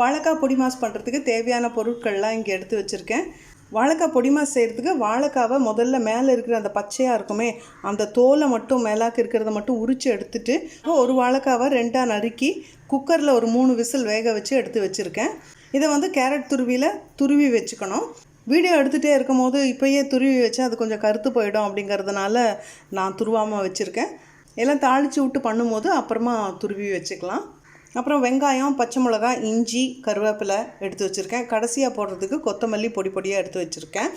வாழைக்காய் பொடி மாஸ் பண்ணுறதுக்கு தேவையான பொருட்கள்லாம் இங்கே எடுத்து வச்சுருக்கேன். வாழைக்காய் பொடி மாஸ் செய்கிறதுக்கு வாழைக்காவை முதல்ல மேலே இருக்கிற அந்த பச்சையாக இருக்குமே அந்த தோலை மட்டும் மேலாக்கு இருக்கிறத மட்டும் உரித்து எடுத்துட்டு ஒரு வாழைக்காவை ரெண்டாக நறுக்கி குக்கரில் ஒரு மூணு விசில் வேக வச்சு எடுத்து வச்சுருக்கேன். இதை வந்து கேரட் துருவியில் துருவி வச்சுக்கணும். வீடியோ எடுத்துகிட்டே இருக்கும் போது இப்போயே துருவி வச்சு அது கொஞ்சம் கருத்து போயிடும் அப்படிங்கிறதுனால நான் துருவாமல் வச்சுருக்கேன். எல்லாம் தாளித்து விட்டு பண்ணும்போது அப்புறமா துருவி வச்சுக்கலாம். அப்புறம் வெங்காயம் பச்சை மிளகா இஞ்சி கருவேப்பிலை எடுத்து வச்சுருக்கேன். கடைசியாக போடுறதுக்கு கொத்தமல்லி பொடி பொடியாக எடுத்து வச்சுருக்கேன்.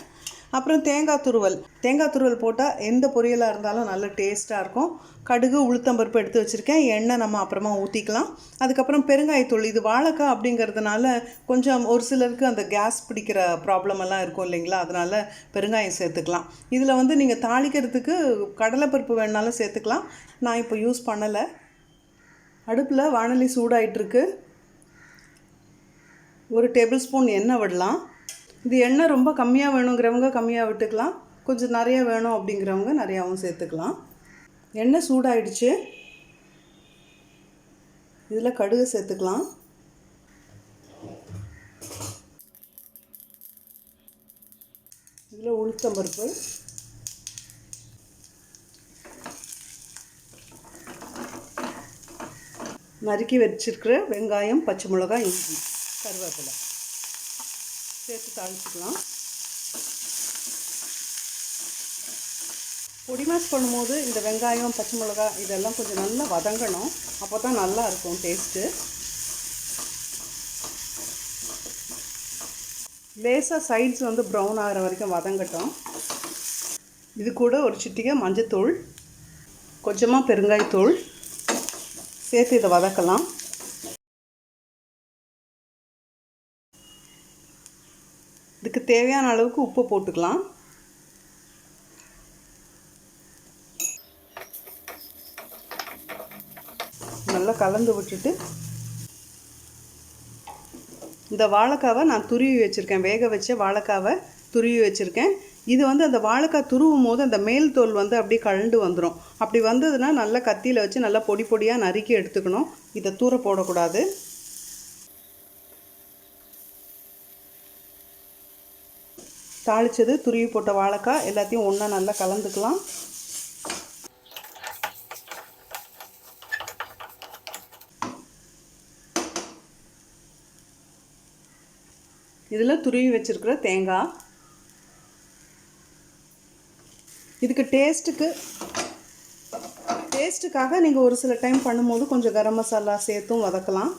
அப்புறம் தேங்காய் துருவல். தேங்காய் துருவல் போட்டால் எந்த பொரியலாக இருந்தாலும் நல்ல டேஸ்ட்டாக இருக்கும். கடுகு உளுத்தம்பருப்பு எடுத்து வச்சுருக்கேன். எண்ணெய் நம்ம அப்புறமா ஊற்றிக்கலாம் அதுக்கப்புறம் பெருங்காயத்தூள். இது வாழைக்காய் அப்படிங்கிறதுனால கொஞ்சம் ஒரு சிலருக்கு அந்த கேஸ் பிடிக்கிற ப்ராப்ளம் எல்லாம் இருக்கும் இல்லைங்களா? அதனால் பெருங்காயம் சேர்த்துக்கலாம். இதில் வந்து நீங்கள் தாளிக்கிறதுக்கு கடலைப்பருப்பு வேணாலும் சேர்த்துக்கலாம். நான் இப்போ யூஸ் பண்ணலை. அடுப்பில் வானொலி சூடாயிட்டுருக்கு. ஒரு டேபிள் ஸ்பூன் எண்ணெய் விடலாம். இது எண்ணெய் ரொம்ப கம்மியாக வேணுங்கிறவங்க கம்மியாக விட்டுக்கலாம். கொஞ்சம் நிறைய வேணும் அப்படிங்கிறவங்க நிறையாவும் சேர்த்துக்கலாம். எண்ணெய் சூடாயிடுச்சு. இதில் கடுகு சேர்த்துக்கலாம். இதில் உளுத்தம்பருப்பு. நறுக்கி வச்சிருக்கிற வெங்காயம் பச்சை மிளகாய் இஞ்சி கருவேப்பிலை. சேர்த்து தாளிச்சுக்கலாம். பொடி மாஸ் பண்ணும்போது இந்த வெங்காயம் பச்சை மிளகாய் இதெல்லாம் கொஞ்சம் நல்லா வதங்கணும். அப்போ தான் நல்லா இருக்கும் டேஸ்ட்டு லேசாக சைட்ஸ் வந்து ப்ரௌன் ஆகிற வரைக்கும் வதங்கட்டும். இது கூட ஒரு சிட்டிகை மஞ்சத்தூள் கொஞ்சமாக பெருங்காயத்தூள் சேர்த்து இதை வதக்கலாம். இதுக்கு தேவையான அளவுக்கு உப்பு போட்டுக்கலாம். நல்லா கலந்து விட்டுட்டு இந்த வாழைக்காவை நான் துருவி வச்சுருக்கேன். வேக வச்ச வாழைக்காவை துருவி வச்சுருக்கேன். இது வந்து அந்த வாழைக்காய் துருவும் போது அந்த மேல் தோல் வந்து அப்படியே கழண்டு வந்துடும் அப்படி வந்ததுன்னா நல்லா கத்தியில் வச்சு நல்லா பொடி பொடியாக நறுக்கி எடுத்துக்கணும். இதை தூர போடக்கூடாது. தாளித்தது துருவி போட்ட வாழைக்காய் எல்லாத்தையும் ஒன்றா நல்லா கலந்துக்கலாம். இதில் துருவி வச்சுருக்கிற தேங்காய். இதுக்கு டேஸ்ட்டுக்கு டேஸ்ட்டுக்காக நீங்கள் ஒரு சில டைம் பண்ணும்போது கொஞ்சம் கரம் மசாலா சேர்த்தும் வதக்கலாம்.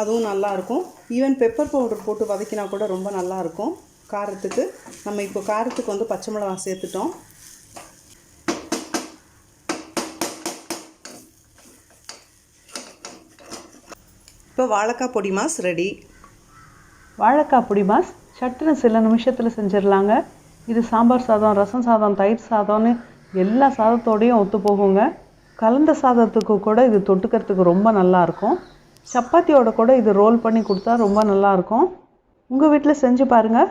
அதுவும் நல்லாயிருக்கும் ஈவன் பெப்பர் பவுடர் போட்டு வதக்கினா கூட ரொம்ப நல்லாயிருக்கும் காரத்துக்கு நம்ம இப்போ காரத்துக்கு வந்து பச்சை மிளகா சேர்த்துட்டோம். இப்போ வாழைக்காய் பொடி மாஸ் ரெடி வாழைக்காய் பொடி மாஸ் சட்டுன்னு சில நிமிஷத்தில் செஞ்சிடலாங்க. இது சாம்பார் சாதம் ரசம் சாதம் தயிர் சாதம்னு எல்லா சாதத்தோடையும் ஒத்து போகுங்க. கலந்த சாதத்துக்கு கூட இது தொட்டுக்கிறதுக்கு ரொம்ப நல்லாயிருக்கும் சப்பாத்தியோட கூட இது ரோல் பண்ணி கொடுத்தா ரொம்ப நல்லாயிருக்கும் உங்கள் வீட்டில் செஞ்சு பாருங்கள்